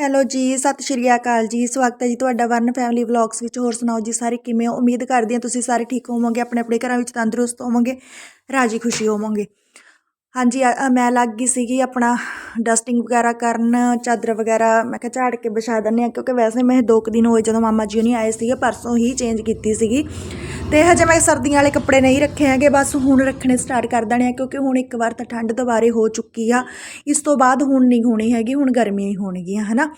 Hello ਜੀ, ਸਤਿ ਸ਼੍ਰੀ ਅਕਾਲ ਜੀ। ਸਵਾਗਤ ਹੈ ਜੀ ਤੁਹਾਡਾ ਵਰਨ ਫੈਮਿਲੀ ਵਲੌਗਸ ਵਿੱਚ। ਹੋਰ ਸੁਣਾਓ ਜੀ ਸਾਰੇ ਕਿਵੇਂ ਹੋ? ਉਮੀਦ ਕਰਦੀ ਹਾਂ ਤੁਸੀਂ ਸਾਰੇ ਠੀਕ ਹੋਵੋਗੇ, ਆਪਣੇ ਆਪਣੇ ਘਰਾਂ ਵਿੱਚ ਤੰਦਰੁਸਤ ਹੋਵੋਗੇ, ਰਾਜੀ ਖੁਸ਼ੀ ਹੋਵੋਗੇ। ਹਾਂਜੀ ਮੈਂ ਲੱਗ ਗਈ ਸੀਗੀ ਆਪਣਾ ਡਸਟਿੰਗ ਵਗੈਰਾ ਕਰਨ, ਚਾਦਰ ਵਗੈਰਾ ਮੈਂ ਕਿਹਾ ਝਾੜ ਕੇ ਵਿਛਾ ਦਿੰਦੇ ਆ ਕਿਉਂਕਿ ਵੈਸੇ ਮੈਂ ਦੋ ਕੁ ਦਿਨ ਹੋਏ ਜਦੋਂ ਮਾਮਾ ਜੀ ਨਹੀਂ ਆਏ ਸੀਗੇ, ਪਰਸੋਂ ਹੀ ਚੇਂਜ ਕੀਤੀ ਸੀਗੀ। ਤੇ ਹਜੇ ਮੈਂ ਸਰਦੀਆਂ ਵਾਲੇ ਕੱਪੜੇ ਨਹੀਂ ਰੱਖੇ ਹੈਗੇ, ਬਸ ਹੁਣ ਰੱਖਣੇ ਸਟਾਰਟ ਕਰ ਦੇਣੇ ਆ, ਕਿਉਂਕਿ ਹੁਣ ਇੱਕ ਵਾਰ ਤਾਂ ਠੰਡ ਦੁਬਾਰੇ ਹੋ ਚੁੱਕੀ ਆ। ਇਸ ਤੋਂ ਬਾਅਦ ਹੁਣ ਨਹੀਂ ਹੋਣੀ ਹੈਗੀ, ਹੁਣ ਗਰਮੀਆਂ ਹੀ ਹੋਣਗੀਆਂ, ਹਨਾ?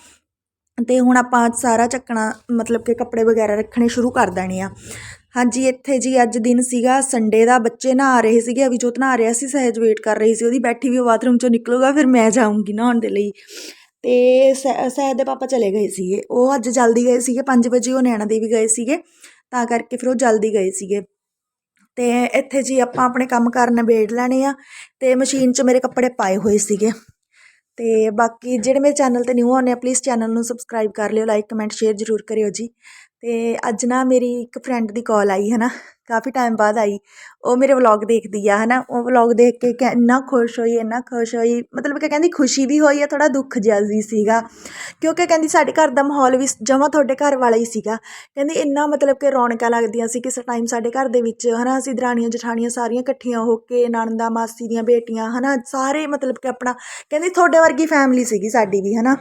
ਤੇ ਹੁਣ ਆਪਾਂ ਸਾਰਾ ਚੱਕਣਾ, ਮਤਲਬ ਕਿ ਕੱਪੜੇ ਵਗੈਰਾ ਰੱਖਣੇ ਸ਼ੁਰੂ ਕਰ ਦੇਣੇ ਆ। ਹਾਂਜੀ, ਇੱਥੇ ਜੀ ਅੱਜ ਦਿਨ ਸੀਗਾ ਸੰਡੇ ਦਾ, ਬੱਚੇ ਨਹਾ ਰਹੇ ਸੀਗੇ ਅਭਿਜੋਤ ਨਹਾ ਰਿਹਾ ਸੀ, ਸਹਿਜ ਵੇਟ ਕਰ ਰਹੀ ਸੀ, ਉਹਦੀ ਬੈਠੀ ਵੀ ਉਹ ਬਾਥਰੂਮ ਚੋਂ ਨਿਕਲੂਗਾ, ਫਿਰ ਮੈਂ ਜਾਊਂਗੀ ਨਹਾਉਣ ਦੇ ਲਈ। ਤੇ ਸਹਿ- ਸਹਿਜ ਦੇ ਪਾਪਾ ਚਲੇ ਗਏ ਸੀਗੇ, ਉਹ ਅੱਜ ਜਲਦੀ ਗਏ ਸੀਗੇ 5 ਵਜੇ ਉਹ ਨੈਣਾ ਦੇਵੀ ਗਏ ਸੀਗੇ। ਤਾਂ ਕਰਕੇ ਫਿਰ ਉਹ ਜਲਦੀ ਗਏ ਸੀਗੇ। ਤੇ ਇੱਥੇ ਜੀ ਆਪਾਂ ਆਪਣੇ ਕੰਮ ਕਾਰ ਨਿਬੇੜ ਲੈਣੇ ਆ ਤੇ ਮਸ਼ੀਨ 'ਚ ਮੇਰੇ ਕੱਪੜੇ ਪਾਏ ਹੋਏ ਸੀਗੇ। ਤੇ ਬਾਕੀ ਜਿਹੜੇ ਮੇਰੇ ਚੈਨਲ ਤੇ ਨਿਊ ਆਉਂਦੇ ਆ ਪਲੀਜ਼ ਚੈਨਲ ਨੂੰ ਸਬਸਕ੍ਰਾਈਬ ਕਰ ਲਿਓ ਲਾਈਕ ਕਮੈਂਟ ਸ਼ੇਅਰ ਜ਼ਰੂਰ ਕਰਿਓ ਜੀ। ਤੇ ਅੱਜ ਨਾ ਮੇਰੀ ਇੱਕ ਫਰੈਂਡ ਦੀ ਕਾਲ ਆਈ ਹੈ ਨਾ ਕਾਫੀ ਟਾਈਮ ਬਾਅਦ ਆਈ। ਉਹ ਮੇਰੇ ਵਲੌਗ ਦੇਖਦੀ ਆ ਹੈ ਨਾ ਉਹ ਵਲੌਗ ਦੇਖ ਕੇ ਕਹਿ- ਇੰਨਾ ਖੁਸ਼ ਹੋਈ, ਇੰਨਾ ਖੁਸ਼ ਹੋਈ। ਮਤਲਬ ਕਿ ਕਹਿੰਦੀ ਖੁਸ਼ੀ ਵੀ ਹੋਈ ਆ ਥੋੜਾ ਦੁੱਖ ਜਿਹਾ ਵੀ ਸੀਗਾ। ਕਿਉਂਕਿ ਕਹਿੰਦੀ ਸਾਡੇ ਘਰ ਦਾ ਮਾਹੌਲ ਵੀ ਜਮਾਂ ਤੁਹਾਡੇ ਘਰ ਵਾਲਾ ਹੀ ਸੀਗਾ। ਕਹਿੰਦੀ ਇੰਨਾ ਮਤਲਬ ਕਿ ਰੌਣਕਾਂ ਲੱਗਦੀਆਂ ਸੀ, ਕਿਸੇ ਟਾਈਮ ਸਾਡੇ ਘਰ ਦੇ ਵਿੱਚ, ਹਨਾ? ਅਸੀਂ ਦਰਾਣੀਆਂ, ਜਠਾਣੀਆਂ ਸਾਰੀਆਂ ਇਕੱਠੀਆਂ ਹੋ ਕੇ, ਨਣਦਾ, ਮਾਸੀ ਦੀਆਂ ਬੇਟੀਆਂ, ਹਨਾ? ਸਾਰੇ ਮਤਲਬ ਕਿ ਆਪਣਾ, ਕਹਿੰਦੀ ਤੁਹਾਡੇ ਵਰਗੀ ਫੈਮਿਲੀ ਸੀਗੀ ਸਾਡੀ ਵੀ, ਹਨਾ?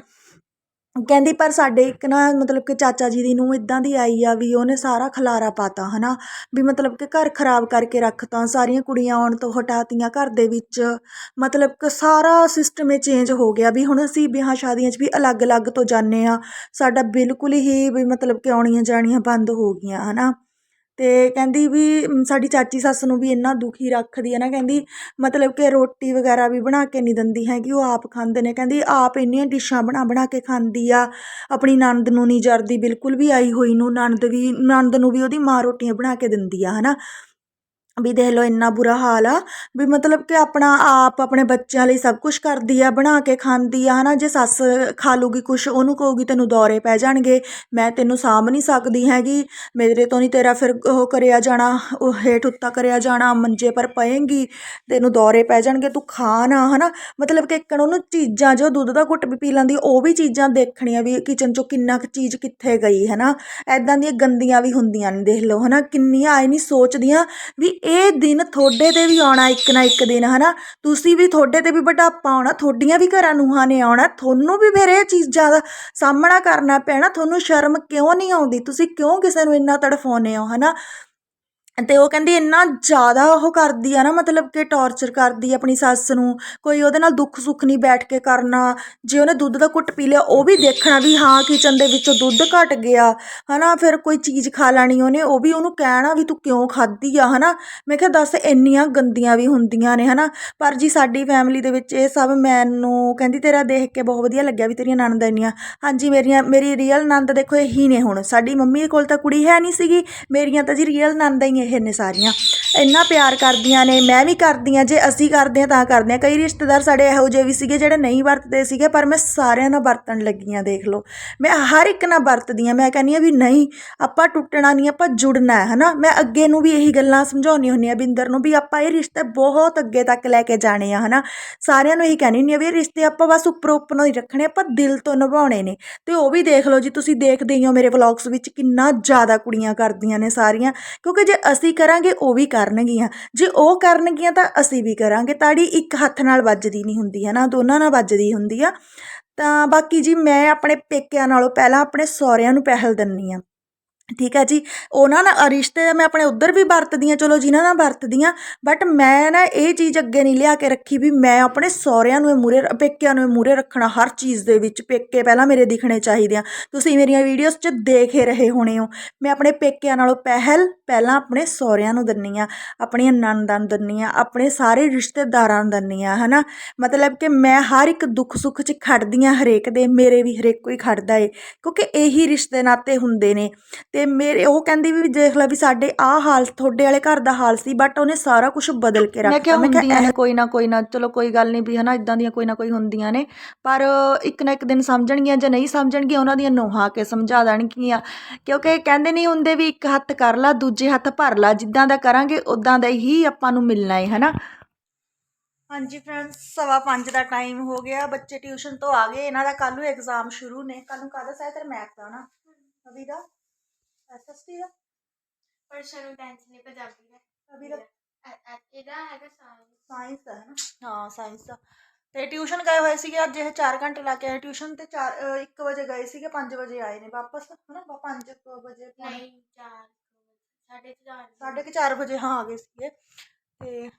ਕਹਿੰਦੀ, ਪਰ ਸਾਡੇ ਇੱਕ ਨਾ ਮਤਲਬ ਕਿ ਚਾਚਾ ਜੀ ਦੀ ਨੂੰਹ ਇੱਦਾਂ ਦੀ ਆਈ ਆ ਵੀ ਉਹਨੇ ਸਾਰਾ ਖਲਾਰਾ ਪਾਤਾ ਨਾ ਵੀ ਮਤਲਬ ਕਿ ਘਰ ਖਰਾਬ ਕਰਕੇ ਰੱਖਤਾ, ਸਾਰੀਆਂ ਕੁੜੀਆਂ ਆਉਣ ਤੋਂ ਹਟਾਤੀਆਂ ਘਰ ਦੇ ਵਿੱਚ। ਮਤਲਬ ਕਿ ਸਾਰਾ ਸਿਸਟਮ ਹੀ ਚੇਂਜ ਹੋ ਗਿਆ ਵੀ ਹੁਣ ਅਸੀਂ ਵਿਆਹਾਂ ਸ਼ਾਦੀਆਂ 'ਚ ਵੀ ਅਲੱਗ-ਅਲੱਗ ਤੋਂ ਜਾਂਦੇ ਹਾਂ। ਸਾਡਾ ਬਿਲਕੁਲ ਹੀ ਵੀ ਮਤਲਬ ਕਿ ਆਉਣੀਆਂ ਜਾਣੀਆਂ ਬੰਦ ਹੋ ਗਈਆਂ ਹੈ ਨਾ ਅਤੇ ਕਹਿੰਦੀ ਵੀ ਸਾਡੀ ਚਾਚੀ ਸੱਸ ਨੂੰ ਵੀ ਇੰਨਾ ਦੁਖੀ ਰੱਖਦੀ ਹੈ ਨਾ, ਕਹਿੰਦੀ ਮਤਲਬ ਕਿ ਰੋਟੀ ਵਗੈਰਾ ਵੀ ਬਣਾ ਕੇ ਨਹੀਂ ਦਿੰਦੀ ਹੈਗੀ, ਉਹ ਆਪ ਖਾਂਦੇ ਨੇ। ਕਹਿੰਦੀ ਆਪ ਇੰਨੀਆਂ ਡਿਸ਼ਾਂ ਬਣਾ ਬਣਾ ਕੇ ਖਾਂਦੀ ਆ, ਆਪਣੀ ਨਣਦ ਨੂੰ ਨਹੀਂ ਜਰਦੀ, ਬਿਲਕੁਲ ਵੀ ਆਈ ਹੋਈ ਨੂੰ, ਨਣਦ ਵੀ, ਨਣਦ ਨੂੰ ਵੀ ਉਹਦੀ ਮਾਂ ਰੋਟੀਆਂ ਬਣਾ ਕੇ ਦਿੰਦੀ ਆ ਹੈ ਨਾ ਵੀ ਦੇਖ ਲਓ ਇੰਨਾ ਬੁਰਾ ਹਾਲ ਆ, ਵੀ ਮਤਲਬ ਕਿ ਆਪਣਾ ਆਪ ਆਪਣੇ ਬੱਚਿਆਂ ਲਈ ਸਭ ਕੁਝ ਕਰਦੀ ਆ, ਬਣਾ ਕੇ ਖਾਂਦੀ ਆ, ਹਨਾ, ਜੇ ਸੱਸ ਖਾ ਲੂਗੀ ਕੁਛ, ਉਹਨੂੰ ਕਹੂਗੀ ਤੈਨੂੰ ਦੌਰੇ ਪੈ ਜਾਣਗੇ, ਮੈਂ ਤੈਨੂੰ ਸਾਂਭ ਨਹੀਂ ਸਕਦੀ ਹੈਗੀ, ਮੇਰੇ ਤੋਂ ਨਹੀਂ ਤੇਰਾ ਫਿਰ ਉਹ ਕਰਿਆ ਜਾਣਾ, ਉਹ ਹੇਠ ਉੱਤਾ ਕਰਿਆ ਜਾਣਾ, ਮੰਜੇ ਪਰ ਪਏਂਗੀ, ਤੈਨੂੰ ਦੌਰੇ ਪੈ ਜਾਣਗੇ, ਤੂੰ ਖਾ ਨਾ, ਹਨਾ, ਮਤਲਬ ਕਿ ਇੱਕਣ ਉਹਨੂੰ ਚੀਜ਼ਾਂ, ਜੋ ਦੁੱਧ ਦਾ ਘੁੱਟ ਵੀ ਪੀ ਲੈਂਦੀ, ਉਹ ਵੀ ਚੀਜ਼ਾਂ ਦੇਖਣੀਆਂ ਵੀ ਕਿਚਨ ਚੋਂ ਕਿੰਨਾ ਕੁ ਚੀਜ਼ ਕਿੱਥੇ ਗਈ, ਹਨਾ ਐਦਾਂ ਦੀਆਂ ਗੰਦੀਆਂ ਵੀ ਹੁੰਦੀਆਂ ਨੇ, ਦੇਖ ਲਓ, ਹਨਾ, ਕਿੰਨੀਆਂ ਆਏ ਨਹੀਂ ਸੋਚਦੀਆਂ ਵੀ ਇਹ ਦਿਨ ਤੁਹਾਡੇ ਤੇ ਵੀ ਆਉਣਾ ਇੱਕ ਨਾ ਇੱਕ ਦਿਨ, ਹਨਾ? ਤੁਸੀਂ ਵੀ ਤੁਹਾਡੇ ਤੇ ਵੀ ਬੁਢਾਪਾ ਆਉਣਾ, ਤੁਹਾਡੀਆਂ ਵੀ ਘਰਾਂ ਨੂੰਹਾਂ ਨੇ ਆਉਣਾ, ਤੁਹਾਨੂੰ ਵੀ ਫਿਰ ਇਹ ਚੀਜ਼ਾਂ ਦਾ ਸਾਹਮਣਾ ਕਰਨਾ ਪੈਣਾ, ਤੁਹਾਨੂੰ ਸ਼ਰਮ ਕਿਉਂ ਨਹੀਂ ਆਉਂਦੀ? ਤੁਸੀਂ ਕਿਉਂ ਕਿਸੇ ਨੂੰ ਇੰਨਾ ਤੜਫਾਉਂਦੇ ਹੋ, ਹਨਾ? ਅਤੇ ਉਹ ਕਹਿੰਦੀ ਇੰਨਾ ਜ਼ਿਆਦਾ ਉਹ ਕਰਦੀ ਆ ਨਾ, ਮਤਲਬ ਕਿ ਟੋਰਚਰ ਕਰਦੀ ਆਪਣੀ ਸੱਸ ਨੂੰ, ਕੋਈ ਉਹਦੇ ਨਾਲ ਦੁੱਖ ਸੁੱਖ ਨਹੀਂ ਬੈਠ ਕੇ ਕਰਨਾ, ਜੇ ਉਹਨੇ ਦੁੱਧ ਦਾ ਘੁੱਟ ਪੀ ਲਿਆ ਉਹ ਵੀ ਦੇਖਣਾ ਵੀ ਹਾਂ ਕਿਚਨ ਦੇ ਵਿੱਚੋਂ ਦੁੱਧ ਘਟ ਗਿਆ, ਹਨਾ, ਫਿਰ ਕੋਈ ਚੀਜ਼ ਖਾ ਲੈਣੀ ਉਹਨੇ, ਉਹ ਵੀ ਉਹਨੂੰ ਕਹਿਣਾ ਵੀ ਤੂੰ ਕਿਉਂ ਖਾਧੀ ਆ, ਹਨਾ। ਮੈਂ ਕਿਹਾ ਦੱਸ ਇੰਨੀਆਂ ਗੰਦੀਆਂ ਵੀ ਹੁੰਦੀਆਂ ਨੇ, ਹਨਾ। ਪਰ ਜੀ ਸਾਡੀ ਫੈਮਿਲੀ ਦੇ ਵਿੱਚ ਇਹ ਸਭ ਮੈਨੂੰ ਕਹਿੰਦੀ ਤੇਰਾ ਦੇਖ ਕੇ ਬਹੁਤ ਵਧੀਆ ਲੱਗਿਆ ਵੀ ਤੇਰੀਆਂ ਨਣਦਾਂ ਇੰਨੀਆਂ। ਹਾਂਜੀ, ਮੇਰੀਆਂ, ਮੇਰੀ ਰੀਅਲ ਨੰਦ ਦੇਖੋ ਇਹੀ ਨੇ ਹੁਣ, ਸਾਡੀ ਮੰਮੀ ਕੋਲ ਤਾਂ ਕੁੜੀ ਹੈ ਨਹੀਂ ਸੀਗੀ, ਮੇਰੀਆਂ ਤਾਂ ਜੀ ਰੀਅਲ ਨੰਦਾਂ ਹੀ ਇਹ ਨੇ ਸਾਰੀਆਂ। ਇੰਨਾ ਪਿਆਰ ਕਰਦੀਆਂ ਨੇ, ਮੈਂ ਵੀ ਕਰਦੀ ਹਾਂ, ਜੇ ਅਸੀਂ ਕਰਦੇ ਹਾਂ ਤਾਂ ਕਰਦੇ ਹਾਂ। ਕਈ ਰਿਸ਼ਤੇਦਾਰ ਸਾਡੇ ਇਹੋ ਜਿਹੇ ਵੀ ਸੀਗੇ ਜਿਹੜੇ ਨਹੀਂ ਵਰਤਦੇ ਸੀਗੇ, ਪਰ ਮੈਂ ਸਾਰਿਆਂ ਨਾਲ ਵਰਤਣ ਲੱਗੀ ਹਾਂ, ਦੇਖ ਲਓ। ਮੈਂ ਹਰ ਇੱਕ ਨਾਲ ਵਰਤਦੀ ਹਾਂ, ਮੈਂ ਕਹਿੰਦੀ ਹਾਂ ਵੀ ਨਹੀਂ, ਆਪਾਂ ਟੁੱਟਣਾ ਨਹੀਂ, ਆਪਾਂ ਜੁੜਨਾ ਹੈ, ਹਨਾ? ਮੈਂ ਅੱਗੇ ਨੂੰ ਵੀ ਇਹੀ ਗੱਲਾਂ ਸਮਝਾਉਣੀ ਹੁੰਦੀ ਹਾਂ, ਬਿੰਦਰ ਨੂੰ ਵੀ ਆਪਾਂ ਇਹ ਰਿਸ਼ਤੇ ਬਹੁਤ ਅੱਗੇ ਤੱਕ ਲੈ ਕੇ ਜਾਣੇ ਆ, ਹਨਾ? ਸਾਰਿਆਂ ਨੂੰ ਇਹੀ ਕਹਿੰਦੀ ਹੁੰਦੀ ਹਾਂ ਵੀ ਇਹ ਰਿਸ਼ਤੇ ਆਪਾਂ ਬਸ ਉੱਪਰੋਂ ਉੱਪਰੋਂ ਹੀ ਰੱਖਣੇ, ਆਪਾਂ ਦਿਲ ਤੋਂ ਨਿਭਾਉਣੇ ਨੇ। ਤੇ ਉਹ ਵੀ ਦੇਖ ਲਓ ਜੀ, ਤੁਸੀਂ ਦੇਖਦੇ ਹੀ ਹੋ ਮੇਰੇ ਵਲੌਗਸ ਵਿੱਚ ਕਿੰਨਾ ਜ਼ਿਆਦਾ ਕੁੜੀਆਂ ਕਰਦੀਆਂ ਨੇ ਸਾਰੀਆਂ, ਕਿਉਂਕਿ ਜੇ ਅਸੀਂ ਕਰਾਂਗੇ, ਉਹ ਵੀ ਕਰ ਕਰਨਗੀਆਂ। ਜੇ ਉਹ ਕਰਨਗੀਆਂ ਤਾਂ ਅਸੀਂ ਵੀ ਕਰਾਂਗੇ। ਤਾੜੀ ਇੱਕ ਹੱਥ ਨਾਲ ਵੱਜਦੀ ਨਹੀਂ ਹੁੰਦੀ, ਹੈ ਨਾ? ਦੋਨਾਂ ਨਾਲ ਵੱਜਦੀ ਹੁੰਦੀ ਆ। ਤਾਂ ਬਾਕੀ ਜੀ, ਮੈਂ ਆਪਣੇ ਪੇਕਿਆਂ ਨਾਲੋਂ ਪਹਿਲਾਂ ਆਪਣੇ ਸਹੁਰਿਆਂ ਨੂੰ ਪਹਿਲ ਦਿੰਨੀ ਆ। ਠੀਕ ਹੈ ਜੀ। ਉਹਨਾਂ ਨਾਲ ਰਿਸ਼ਤੇ ਮੈਂ ਆਪਣੇ ਉੱਧਰ ਵੀ ਵਰਤਦੀ ਹਾਂ, ਚਲੋ ਜਿਨ੍ਹਾਂ ਨਾਲ ਵਰਤਦੀ ਹਾਂ ਬਟ ਮੈਂ ਨਾ ਇਹ ਚੀਜ਼ ਅੱਗੇ ਨਹੀਂ ਲਿਆ ਕੇ ਰੱਖੀ ਵੀ ਮੈਂ ਆਪਣੇ ਸਹੁਰਿਆਂ ਨੂੰ ਮੂਰੇ ਪੇਕਿਆਂ ਨੂੰ ਮੂਰੇ ਰੱਖਣਾ, ਹਰ ਚੀਜ਼ ਦੇ ਵਿੱਚ ਪੇਕੇ ਪਹਿਲਾਂ ਮੇਰੇ ਦਿਖਣੇ ਚਾਹੀਦੇ ਆ। ਤੁਸੀਂ ਮੇਰੀਆਂ ਵੀਡੀਓਜ਼ 'ਚ ਦੇਖ ਹੀ ਰਹੇ ਹੋਣੇ ਹੋ। ਮੈਂ ਆਪਣੇ ਪੇਕਿਆਂ ਨਾਲੋਂ ਪਹਿਲ ਪਹਿਲਾਂ ਆਪਣੇ ਸਹੁਰਿਆਂ ਨੂੰ ਦਿੰਨੀ ਆ ਆਪਣੀਆਂ ਨਣਦਾਂ ਨੂੰ ਦਿੰਨੀ ਆ ਆਪਣੇ ਸਾਰੇ ਰਿਸ਼ਤੇਦਾਰਾਂ ਨੂੰ ਦਿੰਨੀ ਆ ਹਨਾ? ਮਤਲਬ ਕਿ ਮੈਂ ਹਰ ਇੱਕ ਦੁੱਖ ਸੁੱਖ 'ਚ ਖੜਦੀ ਹਾਂ ਹਰੇਕ ਦੇ, ਮੇਰੇ ਵੀ ਹਰੇਕ ਕੋਈ ਖੜਦਾ ਏ, ਕਿਉਂਕਿ ਇਹੀ ਰਿਸ਼ਤੇ ਨਾਤੇ ਹੁੰਦੇ ਨੇ। ਤੇ ਮੇਰੇ ਉਹ ਕਹਿੰਦੀ ਵੀ ਦੇਖ ਲੈ ਵੀ ਸਾਡੇ ਆਹ ਹਾਲ ਤੁਹਾਡੇ ਵਾਲੇ ਘਰ ਦਾ ਹਾਲ ਸੀ ਬਟ ਉਹਨੇ ਸਾਰਾ ਕੁਝ ਬਦਲ ਕੇ ਮੈਂ ਕਿਹਾ ਰੱਖਤਾ। ਹੁੰਦੀਆਂ ਨੇ ਕੋਈ ਨਾ ਕੋਈ ਨਾ ਚਲੋ ਕੋਈ ਗੱਲ ਨਹੀਂ ਵੀ ਹਨਾ ਇਦਾਂ ਦੀਆਂ ਕੋਈ ਨਾ ਕੋਈ ਹੁੰਦੀਆਂ ਨੇ ਪਰ ਇੱਕ ਨਾ ਇੱਕ ਦਿਨ ਸਮਝਣਗੀਆਂ ਜੇ ਨਹੀਂ ਸਮਝਣਗੀਆਂ ਉਹਨਾਂ ਦੀਆਂ ਨੋਹਾਂ ਕੇ ਸਮਝਾ ਦੇਣਗੀਆਂ। ਕਿਉਂਕਿ ਕਹਿੰਦੇ ਨਹੀਂ ਹੁੰਦੇ ਵੀ ਇੱਕ ਹੱਥ ਕਰ ਲਾ ਦੂਜੇ ਹੱਥ ਭਰ ਲਾ ਜਿੱਦਾਂ ਦਾ ਕਰਾਂਗੇ ਉਦਾਂ ਦਾ ਹੀ ਆਪਾਂ ਨੂੰ ਮਿਲਣਾ ਹੈ ਹਨਾ। ਹਾਂਜੀ ਫਰੈਂਡਸ ਸਵਾ ਪੰਜ ਦਾ ਟਾਈਮ ਹੋ ਗਿਆ ਬੱਚੇ ਟਿਊਸ਼ਨ ਤੋਂ ਆ ਗਏ ਇਹਨਾਂ ਦਾ ਕੱਲ ਨੂੰ ਐਗਜ਼ਾਮ ਸ਼ੁਰੂ ਨੇ। ਕੱਲ ਨੂੰ ਕਾਹਦਾ? ਸਹਿ ਤੇਰਾ ਮੈਥ ਦਾ ਨਾ ਅਭੀ ਦਾ। ਐਸਐਸਟੀ ਦਾ ਪਰਸੋਂ ਨੂੰ ਟੈਂਸ਼ਨ ਨਹੀਂ ਪੰਜਾਬੀ ਦਾ। ਅਭੀ ਦਾ। ਐ- ਇਹਦਾ ਹੈਗਾ ਸਾਇੰਸ ਸਾਇੰਸ ਦਾ ਹੈ ਨਾ ਹਾਂ ਸਾਇੰਸ ਦਾ। ਤੇ ਟਿਊਸ਼ਨ ਗਏ ਹੋਏ ਸੀਗੇ ਅੱਜ ਇਹ 4 ਘੰਟੇ ਲਾ ਕੇ ਆਏ ਟਿਊਸ਼ਨ ਤੇ 4 1 ਵਜੇ ਗਏ ਸੀਗੇ 5 ਵਜੇ ਆਏ ਨੇ ਵਾਪਸ ਹਨਾ? 5 ਵਜੇ ਪੌਣੇ- ਨਹੀਂ ਚਾਰ ਸਾਢੇ ਚਾਰ ਸਾਢੇ ਕੁ ਚਾਰ ਵਜੇ ਹਾਂ ਆ ਗਏ ਸੀਗੇ। ਤੇ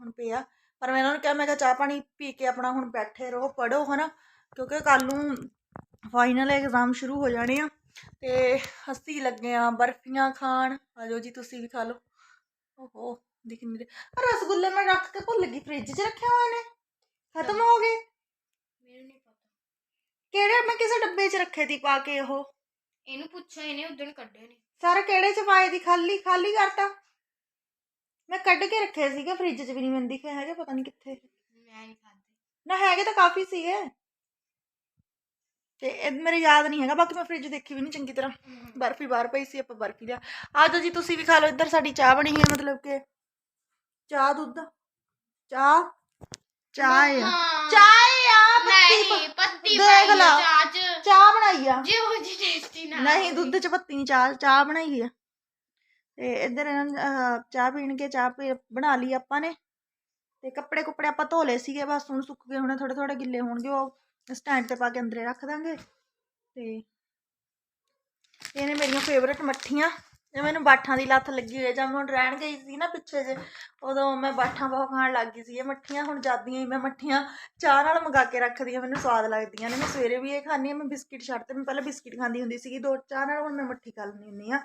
ਹੁਣ ਪਿਆ। ਪਰ ਮੈਂ ਇਹਨਾਂ ਨੂੰ ਕਿਹਾ ਮੈਂ ਕਿਹਾ ਚਾਹ ਪਾਣੀ ਪੀ ਕੇ ਆਪਣਾ ਹੁਣ ਬੈਠੇ ਰਹੋ ਪੜੋ ਹਨਾ? ਕਿਉਂਕਿ ਕੱਲ ਨੂੰ ਫਾਈਨਲ ਐਗਜ਼ਾਮ ਸ਼ੁਰੂ ਹੋ ਜਾਣੇ ਆ। ਤੇ ਅਸੀਂ ਲੱਗੇ ਆ ਬਰਫੀਆਂ ਖਾਣ। ਆਜੋ ਜੀ ਤੁਸੀਂ ਵੀ ਖਾ ਲਓ। ਓਹੋ ਦਿਖ ਨਹੀਂ ਰਹੇ। ਰਸਗੁੱਲੇ ਮੈਂ ਰੱਖ ਕੇ ਭੁੱਲ ਗਈ ਫ੍ਰਿਜ 'ਚ ਰੱਖਿਆ ਹੋਏ ਨੇ। ਖਤਮ ਹੋ ਗਏ? ਮੈਨੂੰ ਨਹੀਂ ਪਤਾ। ਕਿਹੜੇ? ਮੈਂ ਕਿਸੇ ਡੱਬੇ 'ਚ ਰੱਖੇ ਤੀ ਪਾ ਕੇ ਉਹ। ਇਹਨੂੰ ਪੁੱਛੋ ਇਹਨੇ ਉਦੋਂ ਕੱਢੇ ਨੇ। ਸਾਰਾ ਕਿਹੜੇ 'ਚ ਪਾਏ ਦੀ? ਖਾਲੀ ਖਾਲੀ ਕਰਤਾ। ਮੈਂ ਕੱਢ ਕੇ ਰੱਖੇ ਸੀਗੇ ਫ੍ਰਿਜ 'ਚ ਵੀ ਨਹੀਂ ਮੈਨੂੰ ਦਿਖੇ ਹੈਗੇ ਪਤਾ ਨਹੀਂ ਕਿੱਥੇ। ਮੈਂ ਨਹੀਂ ਖਾਦੇ ਨਾ ਹੈਗੇ ਤਾਂ ਕਾਫੀ ਸੀਗੇ। ਤੇ ਇਹ ਮੇਰੇ ਯਾਦ ਨਹੀਂ ਹੈਗਾ ਬਾਕੀ ਮੈਂ ਫ੍ਰਿਜ ਦੇਖੀ ਵੀ ਨਹੀਂ ਚੰਗੀ ਤਰ੍ਹਾਂ। ਬਰਫੀ ਬਾਹਰ ਪਈ ਸੀ ਆਪਾਂ ਬਰਫੀ ਲਿਆ। ਆ ਜਾਓ ਜੀ ਤੁਸੀਂ ਵੀ ਖਾ ਲਓ ਇੱਧਰ ਸਾਡੀ ਚਾਹ ਬਣੀ ਹੈ ਮਤਲਬ ਕਿ ਚਾਹ ਦੁੱਧ। ਚਾਹ? ਚਾਹ ਆ ਚਾਹ ਆ ਪੱਤੀ ਨਹੀਂ ਪੱਤੀ ਦੇਖ ਲਾ। ਚਾਹ ਬਣਾਈ ਆ। ਜੇ ਉਹ ਜੀ ਟੇਸਟੀ ਨਾ ਨਹੀਂ ਦੁੱਧ ਚ ਪੱਤੀ ਨਹੀਂ ਚਾਹ ਚਾਹ ਬਣਾਈ ਆ। ਤੇ ਇੱਧਰ ਇਹਨਾਂ ਚਾਹ ਪੀਣ ਕੇ ਚਾਹ ਪੀ ਬਣਾ ਲਈ ਆਪਾਂ ਨੇ। ਤੇ ਕੱਪੜੇ ਕੁੱਪੜੇ ਆਪਾਂ ਧੋ ਲਏ ਸੀਗੇ ਬਸ ਹੁਣ ਸੁੱਕ ਗਏ ਹੁਣ ਥੋੜੇ ਥੋੜੇ ਗਿੱਲੇ ਹੋਣਗੇ ਉਹ ਸਟੈਂਡ ਤੇ ਪਾ ਕੇ ਅੰਦਰੇ ਰੱਖ ਦਾਂਗੇ ਤੇ ਇਹ ਨੇ ਮੇਰੀਆਂ ਫੇਵਰਟ ਮੱਠੀਆਂ ਜੇ ਮੈਨੂੰ ਬਾਠਾਂ ਦੀ ਲੱਤ ਲੱਗੀ ਹੋਈ ਹੈ ਜਦ ਮੈਂ ਹੁਣ ਰਹਿਣ ਗਈ ਸੀ ਨਾ ਪਿੱਛੇ ਜੇ, ਉਦੋਂ ਮੈਂ ਬਾਠਾਂ ਬਹੁਤ ਖਾਣ ਲੱਗ ਗਈ ਸੀ। ਇਹ ਮੱਠੀਆਂ ਹੁਣ ਜਾਂਦੀਆਂ ਹੀ, ਮੈਂ ਮੱਠੀਆਂ ਚਾਹ ਨਾਲ ਮੰਗਾ ਕੇ ਰੱਖਦੀ ਹਾਂ, ਮੈਨੂੰ ਸਵਾਦ ਲੱਗਦੀਆਂ ਨੇ। ਮੈਂ ਸਵੇਰੇ ਵੀ ਇਹ ਖਾਂਦੀ ਹਾਂ, ਮੈਂ ਬਿਸਕਿਟ ਛੱਡ ਤੇ ਮੈਂ ਪਹਿਲਾਂ ਬਿਸਕਿਟ ਖਾਂਦੀ ਹੁੰਦੀ ਸੀਗੀ। ਦੋ ਚਾਹ ਨਾਲ ਹੁਣ ਮੈਂ ਮੱਠੀ ਖਾ ਲੈਂਦੀ ਹੁੰਦੀ ਆ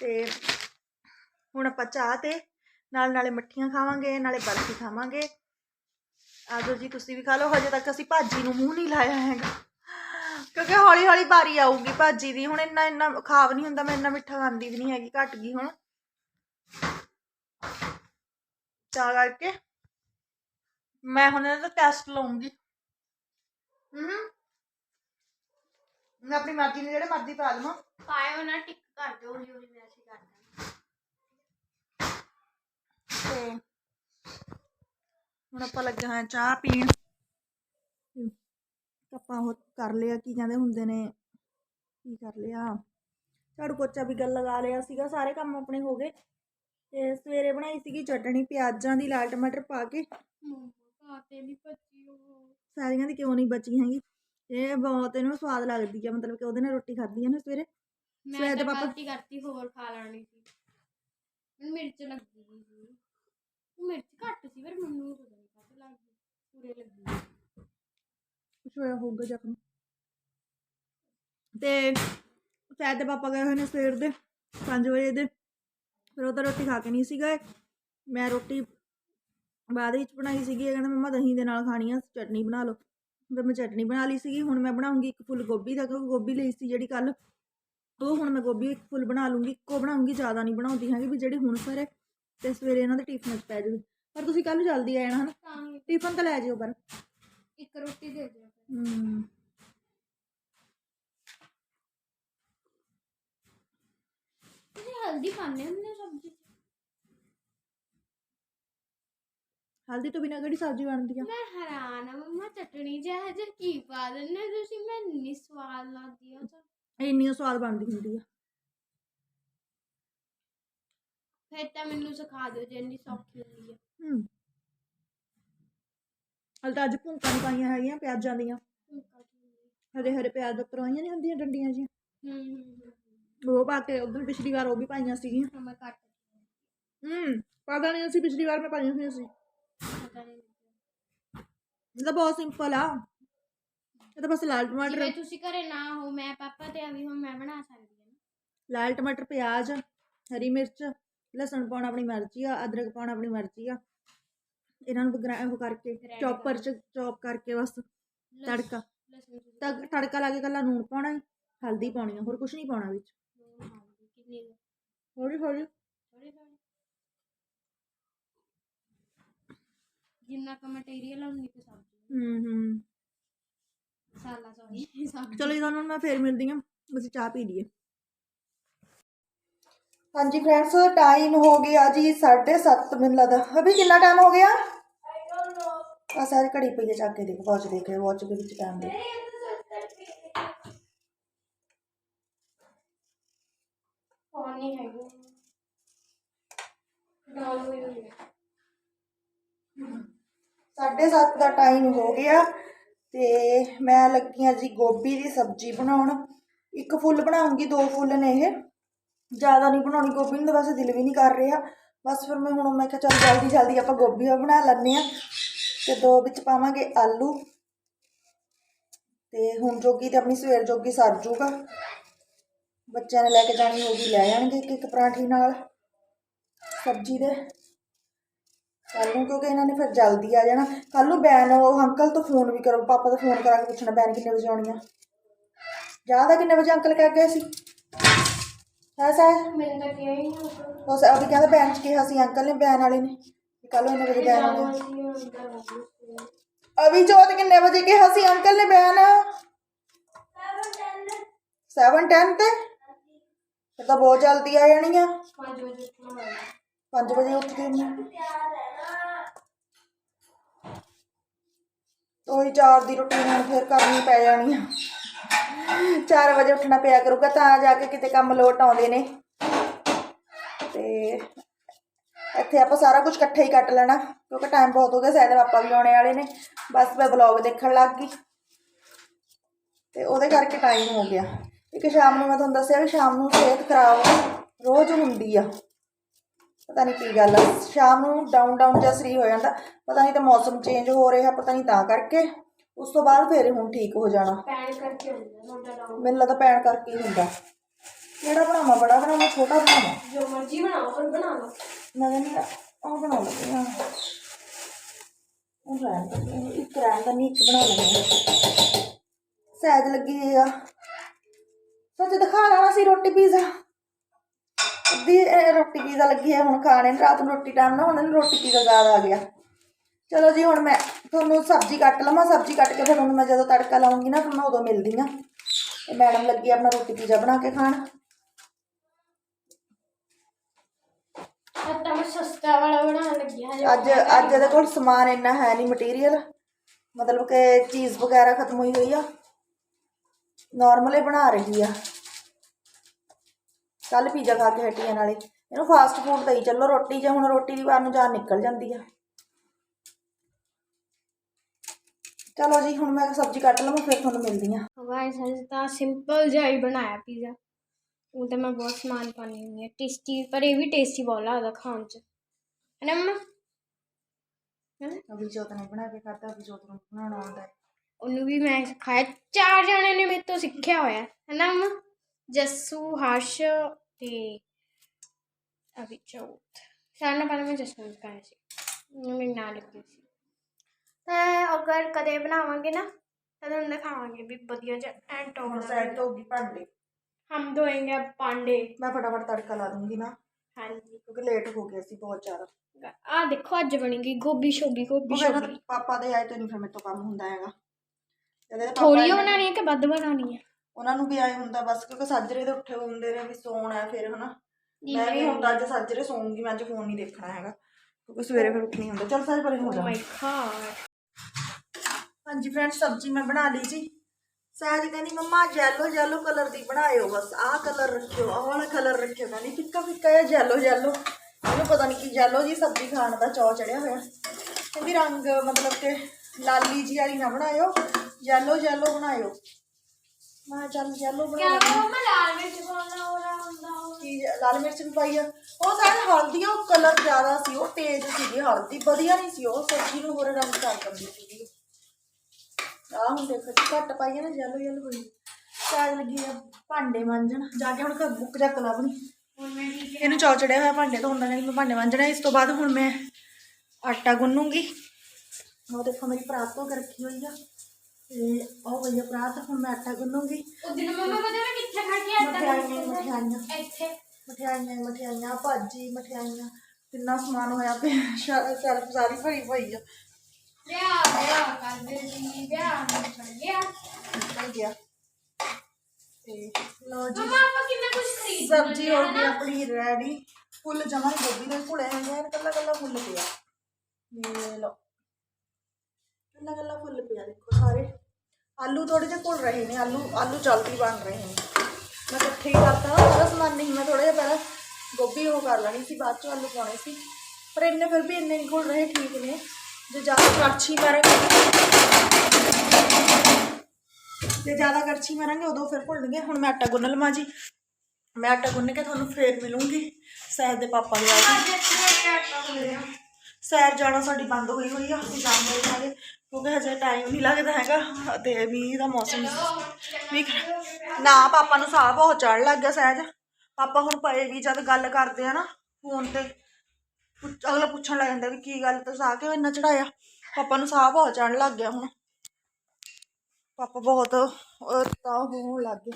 ਤੇ ਹੁਣ ਆਪਾਂ ਚਾਹ ਤੇ ਨਾਲ ਨਾਲੇ ਮੱਠੀਆਂ ਖਾਵਾਂਗੇ, ਨਾਲੇ ਬਰਫੀ ਖਾਵਾਂਗੇ। ਆਜੋ ਜੀ ਤੁਸੀਂ ਵੀ ਖਾ ਲਓ। ਹਜੇ ਤੱਕ ਅਸੀਂ ਭਾਜੀ ਨੂੰ ਮੂੰਹ ਨਹੀਂ ਲਾਇਆ ਹੈਗਾ। ਕਿਉਂਕਿ ਹੌਲੀ ਹੌਲੀ ਵਾਰੀ ਆਊਗੀ ਭਾਜੀ ਦੀ। ਹੁਣ ਇੰਨਾ ਇੰਨਾ ਖਾਵ ਨਹੀਂ ਹੁੰਦਾ ਮੈਂ ਇੰਨਾ ਮਿੱਠਾ ਖਾਂਦੀ ਵੀ ਨਹੀਂ ਹੈਗੀ ਘਟ ਗਈ ਹੁਣ। ਚਾਹ ਕਰਕੇ ਮੈਂ ਹੁਣ ਇਹਦਾ ਟੈਸਟ ਲਵਾਂਗੀ ਹੂੰ ਮੈਂ ਆਪਣੀ ਮਰਜ਼ੀ ਨਾਲ ਜਿਹੜੇ ਮਰਜ਼ੀ ਪਾ ਲਵਾਂ ਪਾਏ ਉਹਨਾਂ ਟਿਕ ਕਰ ਦਿਓ ਹੌਲੀ ਹੌਲੀ ਮੈਂ ਐਸੇ ਕਰਦਾ ਤੇ ਹੁਣ ਆਪਾਂ ਲੱਗੇ ਆ ਚਾਹ ਪੀਣ। ਆਪਾਂ ਉਹ ਕਰ ਲਿਆ ਕੀ ਕਹਿੰਦੇ ਹੁੰਦੇ ਨੇ ਕੀ ਕਰ ਲਿਆ। ਝਾੜੂ ਪੋਚਾ ਵੀ ਗੱਲ ਲਗਾ ਲਿਆ ਸੀਗਾ ਸਾਰੇ ਕੰਮ ਆਪਣੇ ਹੋ ਗਏ। ਤੇ ਸਵੇਰੇ ਬਣਾਈ ਸੀਗੀ ਚਟਣੀ ਪਿਆਜ਼ਾਂ ਦੀ ਲਾਲ ਟਮਾਟਰ ਪਾ ਕੇ। ਸਾਰੀਆਂ ਦੀ ਕਿਉਂ ਨਹੀਂ ਬਚੀ ਹੈਗੀ? ਇਹ ਬਹੁਤ ਇਹਨੂੰ ਸਵਾਦ ਲੱਗਦੀ ਆ ਮਤਲਬ ਕਿ ਉਹਦੇ ਨਾਲ ਰੋਟੀ ਖਾਧੀ ਆ ਨਾ ਸਵੇਰੇ। ਮੈਂ ਤਾਂ ਪਾਪਾ- ਕਰਤੀ ਹੋਰ ਖਾ ਲੈਣੀ ਸੀ। ਮੈਨੂੰ ਮਿਰਚ ਲੱਗੀ ਸੀ। ਮਿਰਚ ਘੱਟ ਸੀ ਪਰ ਮੈਨੂੰ ਪਤਾ ਨਹੀਂ ਕਾਹਤੇ ਲੱਗ ਗਈ ਪੂਰੇ ਲੱਗੀ ਕੁਛ ਹੋਇਆ ਹੋਊਗਾ ਜ਼ਖਮ ਤੇ ਸ਼ਾਇਦ ਦੇ ਪਾਪਾ ਗਏ ਹੋਏ ਨੇ ਸਵੇਰ ਦੇ 5 ਵਜੇ ਦੇ। ਫਿਰ ਉਹ ਤਾਂ ਰੋਟੀ ਖਾ ਕੇ ਨਹੀਂ ਸੀ ਗਏ। ਮੈਂ ਰੋਟੀ ਬਾਅਦ ਵਿੱਚ ਬਣਾਈ ਸੀਗੀ ਇਹ ਕਹਿੰਦਾ ਮੰਮਾ ਦਹੀਂ ਦੇ ਨਾਲ ਖਾਣੀ ਆ ਚਟਨੀ ਬਣਾ ਲਓ। ਫਿਰ ਮੈਂ ਚਟਨੀ ਬਣਾ ਲਈ ਸੀਗੀ ਹੁਣ ਮੈਂ ਬਣਾਉਂਗੀ ਇੱਕ ਫੁੱਲ ਗੋਭੀ ਦਾ ਕਿਉਂਕਿ ਗੋਭੀ ਲਈ ਸੀ ਜਿਹੜੀ ਕੱਲ ਉਹ ਹੁਣ ਮੈਂ ਗੋਭੀ ਇੱਕ ਫੁੱਲ ਬਣਾ ਲੂੰਗੀ ਇੱਕੋ ਬਣਾਉਂਗੀ ਜ਼ਿਆਦਾ ਨਹੀਂ ਬਣਾਉਂਦੀ ਹੈਗੀ ਵੀ ਜਿਹੜੀ ਹੁਣ ਸਵੇਰੇ ਤੇ ਸਵੇਰੇ ਇਹਨਾਂ ਦੇ ਟਿਫਨ 'ਚ ਪੈ ਜਾਵੇ ਪਰ ਤੁਸੀਂ ਕੱਲ ਜਲਦੀ ਆ ਜਾਣਾ ਹਨਾ। ਤਾਂ ਹੀ। ਟਿਫਨ ਤਾਂ ਲੈ ਜਿਓ ਪਰ ਇੱਕ ਰੋਟੀ ਦੇ ਦਿਓ। ਫਿਰ। ਹਮ ਤੁਸੀਂ ਹਲਦੀ ਪਾਉਂਦੇ ਹੁੰਦੇ ਹੋ ਸਬਜ਼ੀ 'ਚ? ਹਲਦੀ ਤੋਂ ਬਿਨਾਂ ਕਿਹੜੀ ਸਬਜ਼ੀ ਬਣਦੀ ਆ? ਮੈਂ ਹੈਰਾਨ ਆ ਮੰਮਾ ਚਟਣੀ ਜਿਹਾ ਜਿਹਾ ਕੀ ਪਾ ਦਿੰਦੇ ਹੋ ਤੁਸੀਂ? ਮੈਂ ਨਹੀਂ ਸਵਾਦ ਲੱਗਦੀ ਉਹ ਤਾਂ। ਇੰਨੀ ਸਵਾਦ ਬਣਦੀ ਹੁੰਦੀ ਆ। ਫਿਰ ਤਾਂ ਮੈਨੂੰ ਸਿਖਾ ਦਿਓ ਜੇ ਇੰਨੀ ਸੌਖੀ ਹੁੰਦੀ ਹੈ ਹੂੰ। ਹਲ ਤਾਂ ਅੱਜ ਭੁੰਕਾਂ ਨਹੀਂ ਪਾਈਆਂ ਹੈਗੀਆਂ ਪਿਆਜ਼ਾਂ ਦੀਆਂ। ਹਰੇ ਹਰੇ ਪਿਆਜ਼ ਉੱਪਰੋਂ ਆਈਆਂ ਨਹੀਂ ਹੁੰਦੀਆਂ ਡੰਡੀਆਂ ਜੀ ਹੂੰ ਉਹ ਪਾ ਕੇ ਉਧਰ ਪਿਛਲੀ ਵਾਰ ਉਹ ਵੀ ਪਾਈਆਂ ਸੀਗੀਆਂ। ਹੂੰ ਮੈਂ ਕੱਟ ਹੂੰ ਪਤਾ ਨਹੀਂ ਅਸੀਂ ਪਿਛਲੀ ਵਾਰ ਮੈਂ ਪਾਈਆਂ ਹੋਈਆਂ ਸੀ। ਪਤਾ ਨਹੀਂ ਇਹ ਤਾਂ ਬਹੁਤ ਸਿੰਪਲ ਆ। ਇਹ ਤਾਂ ਬਸ ਲਾਲ ਟਮਾਟਰ ਜਿਵੇਂ ਤੁਸੀਂ ਘਰੇ ਨਾ ਹੋ ਮੈਂ ਪਾਪਾ ਤੇ ਅਭੀ ਹੋ ਮੈਂ ਬਣਾ ਸਕਦੀ ਹਾਂ ਲਾਲ ਟਮਾਟਰ ਪਿਆਜ਼ ਹਰੀ ਮਿਰਚ ਲਸਣ ਪਾਉਣਾ ਆਪਣੀ ਮਰਜ਼ੀ ਆ ਅਦਰਕ ਪਾਉਣਾ ਆਪਣੀ ਮਰਜ਼ੀ ਆ। ਇਹਨਾਂ ਨੂੰ ਗ੍ਰਾ- ਉਹ ਕਰਕੇ Grind ਚੌਪਰ ਚ ਚੌਪ ਕਰਕੇ ਬਸ ਤੜਕਾ। ਤੜ- ਤੜਕਾ ਲਾ ਕੇ ਕੱਲਾ ਨੂਣ ਪਾਉਣਾ ਹੈ ਹਲਦੀ ਪਾਉਣੀ ਆ ਹੋਰ ਕੁਝ ਨਹੀਂ ਪਾਉਣਾ ਵਿੱਚ। ਕਿੰਨੀ? ਹੌਲੀ ਹੌਲੀ। ਥੋੜੀ ਥੋੜੀ ਜਿੰਨਾ ਕ ਮਟੀਰੀਅਲ ਉਨੀ ਕੁ ਸਬਜ਼ੀ। ਹੂੰ ਹੂੰ। ਮਸਾਲਾ ਸੌਰੀ ਸਬਜ਼ੀ। ਚਲੋ ਜੀ ਤੁਹਾਨੂੰ ਮੈਂ ਫੇਰ ਮਿਲਦੀ ਹਾਂ ਅਸੀਂ ਚਾਹ ਪੀ ਲਈਏ। ਹਾਂਜੀ ਫਰੈਂਡਸ ਟਾਈਮ ਹੋ ਗਿਆ ਜੀ 7:30 ਮੈਨੂੰ ਲੱਗਦਾ। ਅਭੀ ਕਿੰਨਾ ਟਾਈਮ ਹੋ ਗਿਆ? ਆ ਸਾਰੇ ਘੜੀ ਪਈ ਹੈ ਚੱਕ ਕੇ ਦੇਖ ਵਾਚ ਦੇਖ ਵਾਚ ਦੇ ਵਿੱਚ ਟਾਈਮ ਦੇ ਫੋਨ ਨਹੀਂ ਹੈਗਾ। ਡਾਲ ਹੋਈ ਹੋਈ ਹੈ। ਸਾਢੇ ਸੱਤ ਦਾ ਟਾਈਮ ਹੋ ਗਿਆ ਤੇ ਮੈਂ ਲੱਗੀ ਹਾਂ ਜੀ ਗੋਭੀ ਦੀ ਸਬਜ਼ੀ ਬਣਾਉਣ। ਇੱਕ ਫੁੱਲ ਬਣਾਉਂਗੀ ਦੋ ਫੁੱਲ ਨੇ ਇਹ। ਜ਼ਿਆਦਾ ਨਹੀਂ ਬਣਾਉਣੀ ਗੋਭੀ ਨੂੰ ਤਾਂ ਵੈਸੇ ਦਿਲ ਵੀ ਨਹੀਂ ਕਰ ਰਿਹਾ। ਬਸ ਫਿਰ ਮੈਂ ਹੁਣ ਮੈਂ ਕਿਹਾ ਚੱਲ ਜਲਦੀ ਜਲਦੀ ਆਪਾਂ ਗੋਭੀ ਓ ਬਣਾ ਲੈਂਦੇ ਆ ਤੇ ਦੋ ਵਿੱਚ ਪਾਵਾਂਗੇ ਆਲੂ। ਤੇ ਹੁਣ ਜੋਗੀ ਤੇ ਆਪਣੀ ਸਵੇਰ ਜੋਗੀ ਸਰ ਜੂਗਾ। ਬੱਚਿਆਂ ਨੇ ਲੈ ਕੇ ਜਾਣੀ ਹੋਗੀ ਲੈ ਜਾਣਗੇ ਇੱਕ ਇੱਕ ਪਰਾਂਠੀ ਨਾਲ ਸਬਜ਼ੀ ਦੇ। ਕੱਲ ਨੂੰ ਕਿਉਂਕਿ ਇਹਨਾਂ ਨੇ ਫਿਰ ਜਲਦੀ ਆ ਜਾਣਾ। ਕੱਲ ਨੂੰ ਬੈਨ, ਉਹ ਅੰਕਲ ਤੋਂ ਫੋਨ ਵੀ ਕਰੋ, ਪਾਪਾ ਤੋਂ ਫੋਨ ਕਰਾ ਕੇ ਪੁੱਛਣਾ ਬੈਨ ਕਿੰਨੇ ਵਜੇ ਆਉਣੀ ਆ। ਜ਼ਿਆਦਾ ਕਿੰਨੇ ਵਜੇ ਅੰਕਲ ਕਹਿ ਗਏ ਸੀ? ਹੈ ਸਾਹਿਬ ਮੈਨੂੰ ਤਾਂ ਕਿਹਾ ਹੀ ਨਹੀਂ ਅੰਕਲ ਉਸ ਅਭੀ ਕਹਿੰਦਾ ਬੈਨ ਕਿਹਾ ਸੀ, ਅੰਕਲ ਨੇ ਬੈਨ ਵਾਲੇ ਨੇ। ਕੱਲ ਨੂੰ ਵਜੇ ਬੈਨ ਆਉਣੀ ਅਭੀ ਜੋਤ ਕਿੰਨੇ ਵਜੇ ਕਿਹਾ ਸੀ, ਅੰਕਲ ਨੇ ਬੈਨ 7:10 ਤੇ? ਫਿਰ ਤਾਂ ਬਹੁਤ ਜਲਦੀ ਆ ਜਾਣੀ ਆ। 5 ਵਜੇ ਉੱਠਣਾ ਹੋਇਆ 5 ਵਜੇ ਉੱਠਦੀ ਹੁੰਦੀ ਉਹੀ ਚਾਰ ਦੀ ਰੋਟੀ ਹੁਣ ਫਿਰ ਕਰਨੀ ਪੈ ਜਾਣੀ ਆ। 4 ਵਜੇ ਉੱਠਣਾ ਪਿਆ ਕਰੂਗਾ, ਤਾਂ ਜਾ ਕੇ ਕਿਤੇ ਕੰਮ ਲੋਟ ਆਉਂਦੇ ਨੇ। ਤੇ ਇੱਥੇ ਆਪਾਂ ਸਾਰਾ ਕੁਝ ਇਕੱਠੇ ਹੀ ਕੱਟ ਲੈਣਾ, ਕਿਉਂਕਿ ਟਾਈਮ ਬਹੁਤ ਹੋ ਗਿਆ, ਸ਼ਾਇਦ ਪਾਪਾ ਵੀ ਆਉਣੇ ਵਾਲੇ ਨੇ। ਬਸ ਮੈਂ ਵਲੌਗ ਦੇਖਣ ਲੱਗ ਗਈ। ਤੇ ਉਹਦੇ ਕਰਕੇ ਟਾਈਮ ਹੋ ਗਿਆ। ਇੱਕ ਸ਼ਾਮ ਨੂੰ ਮੈਂ ਤੁਹਾਨੂੰ ਦੱਸਿਆ ਵੀ ਸ਼ਾਮ ਨੂੰ ਸਿਹਤ ਖਰਾਬ ਰੋਜ਼ ਹੁੰਦੀ ਆ। ਪਤਾ ਨਹੀਂ ਕੀ ਗੱਲ ਆ, ਸ਼ਾਮ ਨੂੰ ਡਾਊਨ ਡਾਊਨ ਜਿਹਾ ਸਰੀਰ ਹੋ ਜਾਂਦਾ, ਪਤਾ ਨਹੀਂ ਤਾਂ ਮੌਸਮ ਚੇਂਜ ਹੋ ਰਿਹਾ, ਪਤਾ ਨਹੀਂ ਤਾਂ ਕਰਕੇ। ਉਸ ਤੋਂ ਬਾਅਦ ਫੇਰ ਹੁਣ ਠੀਕ ਹੋ ਜਾਣਾ ਪੈਣ ਕਰਕੇ ਹੁੰਦਾ ਤੁਹਾਡਾ ਡਾਊਨ ਮੈਨੂੰ ਲੱਗਦਾ ਪੈਣ ਕਰਕੇ ਹੀ ਹੁੰਦਾ ਕਿਹੜਾ ਬਣਾਵਾਂ ਬੜਾ ਬਣਾਵਾਂ ਛੋਟਾ ਬਣਾਵਾਂ ਜੋ ਮਰਜ਼ੀ ਬਣਾਓ ਪਰ ਬਣਾ ਲਓ ਮੈਂ ਕਹਿੰਦੀ ਹਾਂ, ਉਹ ਬਣਾ ਲੈਂਦੀ ਹਾਂ ਉਹ ਰਹਿਣ ਦੇ ਇੱਕ ਰਹਿਣ ਦਾ ਨਹੀਂ ਇੱਕ ਬਣਾ ਲੈਂਦੀ ਹਾਂ ਸੈਜ ਲੱਗੀ ਹੋਈ ਆ ਸੱਚ ਦਿਖਾ ਲੈਣਾ ਸੀ ਰੋਟੀ ਪੀਜ਼ਾ ਅੱਧੀ ਇਹ ਰੋਟੀ ਪੀਜ਼ਾ ਲੱਗੀ ਹੈ ਹੁਣ ਖਾਣੇ ਨੂੰ ਰਾਤ ਨੂੰ ਰੋਟੀ ਟਾਈਮ ਨਾ ਹੁਣ ਇਹਨੂੰ ਰੋਟੀ ਪੀਜ਼ਾ ਯਾਦ ਆ ਗਿਆ ਚਲੋ ਜੀ ਹੁਣ ਮੈਂ ਤੁਹਾਨੂੰ ਸਬਜ਼ੀ ਕੱਟ ਲਵਾਂ ਸਬਜ਼ੀ ਕੱਟ ਕੇ ਫਿਰ ਹੁਣ ਮੈਂ ਜਦੋਂ ਤੜਕਾ ਲਾਉਂਗੀ ਨਾ ਫਿਰ ਮੈਂ ਉਦੋਂ ਮਿਲਦੀ ਹਾਂ। ਤੇ ਮੈਡਮ ਲੱਗੀ ਆ ਆਪਣਾ ਰੋਟੀ ਪੀਜ਼ਾ ਬਣਾ ਕੇ ਖਾਣ। ਅੱਜ ਤਾਂ ਮੈਂ ਸਸਤਾ ਵਾਲਾ ਬਣਾਉਣ ਲੱਗੀ ਹਾਂ ਹਜੇ ਅੱਜ ਅੱਜ ਇਹਦੇ ਕੋਲ ਸਮਾਨ ਇੰਨਾ ਹੈ ਨਹੀਂ ਮਟੀਰੀਅਲ ਮਤਲਬ ਕਿ ਚੀਜ਼ ਵਗੈਰਾ ਖਤਮ ਹੋਈ ਹੋਈ ਆ। ਨਾਰਮਲ ਹੀ ਬਣਾ ਰਹੀ ਆ। ਕੱਲ ਪੀਜ਼ਾ ਖਾ ਕੇ ਹਟੀ ਆ ਨਾਲੇ। ਇਹਨੂੰ ਫਾਸਟ ਫੂਡ ਦਈ ਚੱਲੋ ਰੋਟੀ ਜੇ ਹੁਣ ਰੋਟੀ ਦੀ ਵਾਰ ਨੂੰ ਜਾਨ ਨਿਕਲ ਜਾਂਦੀ ਆ। ਚਲੋ ਜੀ ਹੁਣ ਮੈਂ ਸਬਜ਼ੀ ਕੱਟ ਲਵਾਂ ਫਿਰ ਤੁਹਾਨੂੰ ਮਿਲਦੀ ਆ ਗਾਇਸ ਅੱਜ ਤਾਂ ਸਿੰਪਲ ਜਿਹਾ ਹੀ ਬਣਾਇਆ ਪੀਜ਼ਾ ਉਹ ਤਾਂ ਮੈਂ ਬਹੁਤ ਸਮਾਨ ਪਾਣੀ ਹੁੰਦੀ ਹੈ। ਟੇਸਟੀ ਪਰ ਇਹ ਵੀ ਟੇਸਟੀ ਬਹੁਤ ਲੱਗਦਾ ਖਾਣ ਚ। ਹੈ ਨਾ ਮੰਮਾ? ਹੈਨਾ? ਅਭੀ ਜੋਤ ਨੇ ਬਣਾ ਕੇ ਖਾਧਾ ਅਭੀ ਜੋਤ ਨੂੰ ਬਣਾਉਣਾ ਆਉਂਦਾ ਹੈ। ਉਹਨੂੰ ਵੀ ਮੈਂ ਸਿਖਾਇਆ। ਚਾਰ ਜਣਿਆਂ ਨੇ ਮੇਰੇ ਤੋਂ ਸਿੱਖਿਆ ਹੋਇਆ। ਹੈ ਨਾ ਮੰਮਾ? ਜੱਸੂ ਹਰਸ਼ ਤੇ ਅਭੀ ਚੌਥ ਸਾਰਿਆਂ ਨਾਲੋਂ ਪਹਿਲਾਂ ਮੈਂ ਜੱਸੂ ਨੂੰ ਸਿਖਾਇਆ ਸੀ। ਮੇਰੇ ਨਾਲ ਲੱਗੀ ਸੀ। ਤੇ ਅਗਰ ਕਦੇ ਬਣਾਵਾਂਗੇ ਨਾ ਤਾਂ ਤੁਹਾਨੂੰ ਦਿਖਾਵਾਂਗੇ ਵੀ ਵਧੀਆ ਜਿਹਾ ਐਂ ਹੁਣ ਟੋਕਸ ਹੋ ਗਈ ਭਾਂਡੇ। ਹਮ ਧੋਏਂਗੇ अब पांडे ਮੈਂ ਫਟਾਫਟ ਤੜਕਾ ਲਾ ਦੂੰਗੀ ਨਾ ਹਾਂਜੀ। ਕਿਉਂਕਿ ਲੇਟ ਹੋ ਗਏ ਸੀ ਬਹੁਤ ਜ਼ਿਆਦਾ। ਆ ਦੇਖੋ ਅੱਜ ਬਣੀ ਗਈ ਗੋਭੀ ਸ਼ੋਭੀ ਗੋਭੀ ਸ਼ੋਭੀ। ਪਾਪਾ ਦੇ ਆਏ ਤੋਂ ਫਿਰ ਮੇਰੇ ਤੋਂ ਕੰਮ ਹੁੰਦਾ ਹੈਗਾ। ਥੋੜੀ ਓ ਬਣਾਣੀ ਹੈ ਕਿ ਵੱਧ ਬਣਾਣੀ ਹੈ? ਉਹਨਾਂ ਨੂੰ ਵੀ ਆਏ ਹੁੰਦਾ ਬਸ ਕਿਉਂਕਿ ਸਾਜਰੇ ਦੇ ਉੱਠੇ ਹੁੰਦੇ ਨੇ ਵੀ ਸੌਣਾ ਹੈ ਫਿਰ ਹਨਾ। ਮੈਂ ਵੀ ਹੁਣ ਅੱਜ ਸਾਜਰੇ ਸੌਂਗੀ ਮੈਂ ਅੱਜ ਫੋਨ ਨਹੀਂ ਦੇਖਣਾ ਹੈਗਾ ਕਿਉਂਕਿ ਸਵੇਰੇ ਫਿਰ ਉੱਠਣੀ ਹੁੰਦਾ ਚੱਲ ਸਾਰੇ ਪਰੇ ਹੋ oh ਜਾ। ਮਾਈ ਗॉड ਹਾਂਜੀ ਫਰੈਂਡ ਸਬਜ਼ੀ ਮੈਂ ਬਣਾ ਲਈ ਜੀ। ਸਹਿਜ ਕਹਿੰਦੀ ਮੰਮਾ ਯੈਲੋ ਯੈਲੋ ਕਲਰ ਦੀ ਬਣਾਇਓ ਬਸ। ਆਹ ਕਲਰ ਰੱਖਿਓ ਆਹ ਵਾਲਾ ਕਲਰ ਰੱਖਿਓ। ਕਹਿੰਦੀ ਫਿੱਕਾ ਫਿੱਕਾ ਜਿਹਾ ਯੈਲੋ ਯੈਲੋ ਇਹਨੂੰ ਪਤਾ ਨਹੀਂ ਕੀ ਯੈਲੋ ਜੀ ਸਬਜ਼ੀ ਖਾਣ ਦਾ ਚਾਅ ਚੜਿਆ ਹੋਇਆ। ਕਹਿੰਦੀ ਰੰਗ ਮਤਲਬ ਕਿ ਲਾਲੀ ਜੀ ਵਾਲੀ ਨਾ ਬਣਾਇਓ। Yellow yellow ਬਣਾਇਓ। ਮੈਂ ਚੱਲ ਯੈਲੋ ਬਣਾ ਹਾਂ। ਮੈਂ ਲਾਲ ਮਿਰਚ ਪਾਉਣਾ ਹੋਣਾ ਕੀ ਲਾਲ ਮਿਰਚ ਵੀ ਪਾਈ ਆ। ਉਹ ਸਾਰੇ ਹਲਦੀ ਆ, ਉਹ ਕਲਰ ਜ਼ਿਆਦਾ ਸੀ ਉਹ ਤੇਜ਼ ਸੀਗੀ ਹਲਦੀ ਵਧੀਆ ਨਹੀਂ ਸੀ ਉਹ ਸਬਜ਼ੀ ਨੂੰ ਹੋਰ ਰੰਗ ਕਰ ਦਿੰਦੀ ਸੀਗੀ। ਆ ਹੁਣ ਦੇਖੋ ਜੀ ਘੱਟ ਪਾਈ ਆ ਨਾ ਯੈਲੋ ਯੈਲੋ ਹੋਈ। ਚਾਹ ਲੱਗੀ ਆ ਭਾਂਡੇ ਮਾਂਜਣ ਜਾ ਕੇ ਹੁਣ ਘਰ ਬੁੱਕ ਜਾ ਕੇ ਲੱਭਣੀ ਹੁਣ ਮੈਂ ਕੀ ਇਹਨੂੰ ਚੌ ਚੜਿਆ ਹੋਇਆ ਭਾਂਡੇ ਧੋਣ ਦਾ ਨਹੀਂ ਮੈਂ ਭਾਂਡੇ ਮਾਂਜਣਾ ਇਸ ਤੋਂ ਬਾਅਦ ਹੁਣ ਮੈਂ ਆਟਾ ਗੁੰਨੂੰਗੀ। ਉਹ ਦੇਖੋ ਮੇਰੀ ਪਰਾਤ ਧੋ ਕੇ ਰੱਖੀ ਹੋਈ ਆ। ਤੇ ਉਹ ਭਈਆ ਪਰਾਤ ਹੁਣ ਮੈਂ ਆਟਾ ਗੁੰਨੂੰਗੀ। ਉਹ ਦਿਨ ਮੰਮਾ ਪਤਾ ਮੈਂ ਕਿੱਥੇ ਖਾ ਕੇ ਆਇਆ ਮਠਿਆਈਆਂ ਹੀ ਮਠਿਆਈਆਂ। ਇੱਥੇ। ਮਠਿਆਈਆਂ ਹੀ ਮਠਿਆਈਆਂ ਭਾਜੀ ਮਠਿਆਈਆਂ। ਕਿੰਨਾ ਸਮਾਨ ਹੋਇਆ ਪਿਆ। ਸ਼ੈਲਫ ਸਾਰੀ ਭਰੀ ਪਈ ਆ। ਵਿਆਹ ਵਿਆਹ ਕਰਦੇ ਸੀ ਵਿਆਹ ਨੂੰ ਚੜ ਗਿਆ। ਨਿਕਲ ਗਿਆ। ਤੇ ਲੋ ਜੀ। ਮਮਾ ਆਪਾਂ ਕਿੰਨਾ ਕੁਝ ਖਰੀਦ ਸਬਜ਼ੀ ਹੋ ਗਈ ਆਪਣੀ ਰੈਡੀ ਫੁੱਲ ਜਮਾ ਗੋਭੀ ਦੇ ਭੁਲੇ ਕੱਲਾ ਕੱਲਾ ਫੁੱਲ ਪਿਆ। ਇਹ ਲੋ ਗੱਲਾਂ ਗੱਲਾਂ ਫੁੱਲ ਪਿਆ ਦੇਖੋ ਸਾਰੇ। ਆਲੂ ਥੋੜੇ ਜਿਹਾ ਘੁਲ ਰਹੇ ਨੇ, ਆਲੂ ਆਲੂ ਜਲਦੀ ਬਣ ਰਹੇ ਨੇ। ਮੈਂ ਇਕੱਠੇ ਹੀ ਕਰਤਾ ਸਾਰਾ ਸਮਾਨ ਨਹੀਂ, ਮੈਂ ਥੋੜਾ ਜਿਹਾ ਪਹਿਲਾਂ ਗੋਭੀ ਉਹ ਕਰ ਲੈਣੀ ਸੀ, ਬਾਅਦ ਚ ਆਲੂ ਪਾਉਣੇ ਸੀ। ਪਰ ਇੰਨੇ ਫਿਰ ਵੀ ਇੰਨੇ ਨਹੀਂ ਘੁਲ ਰਹੇ, ਠੀਕ ਨੇ। ਜੇ ਜ਼ਿਆਦਾ ਕਰਛੀ ਮਾਰਾਂਗੇ, ਜੇ ਜ਼ਿਆਦਾ ਕਰਛੀ ਮਾਰਾਂਗੇ, ਉਦੋਂ ਫਿਰ ਭੁੱਲਣਗੇ ਹੁਣ ਮੈਂ ਆਟਾ ਗੁੰਨ ਲਵਾਂ ਜੀ। ਮੈਂ ਆਟਾ ਗੁੰਨ ਕੇ ਤੁਹਾਨੂੰ ਫੇਰ ਮਿਲੂੰਗੀ, ਸਹਿਜ ਦੇ ਪਾਪਾ ਨੂੰ ਆ ਕੇ। ਸੈਰ ਜਾਣਾ ਸਾਡੀ ਬੰਦ ਹੋਈ ਹੋਈ ਆ ਅਸੀਂ ਜਾਂਦੇ ਨਹੀਂ ਹੈਗੇ ਕਿਉਂਕਿ ਹਜੇ ਟਾਈਮ ਨਹੀਂ ਲੱਗਦਾ ਹੈਗਾ ਤੇ ਮੀਂਹ ਦਾ ਮੌਸਮ ਵੀ ਨਾ ਪਾਪਾ ਨੂੰ ਸਾਹ ਬਹੁਤ ਚੜ੍ਹਨ ਲੱਗ ਗਿਆ ਸਹਿਜ। ਪਾਪਾ ਹੁਣ ਪਏ ਵੀ ਜਦ ਗੱਲ ਕਰਦੇ ਆ ਨਾ ਫੋਨ ਤੇ ਅਗਲਾ ਪੁੱਛਣ ਲੱਗ ਜਾਂਦਾ ਵੀ ਕੀ ਗੱਲ ਤੇ ਸਾਹ ਕਿਉਂ ਇੰਨਾ ਚੜਾਇਆ ਪਾਪਾ ਨੂੰ ਸਾਹ ਬਹੁਤ ਚੜ੍ਹਨ ਲੱਗ ਗਿਆ ਹੁਣ। ਪਾਪਾ ਬਹੁਤ ਅਹ, ਤਾਂ ਹੋਣ ਲੱਗ ਗਏ।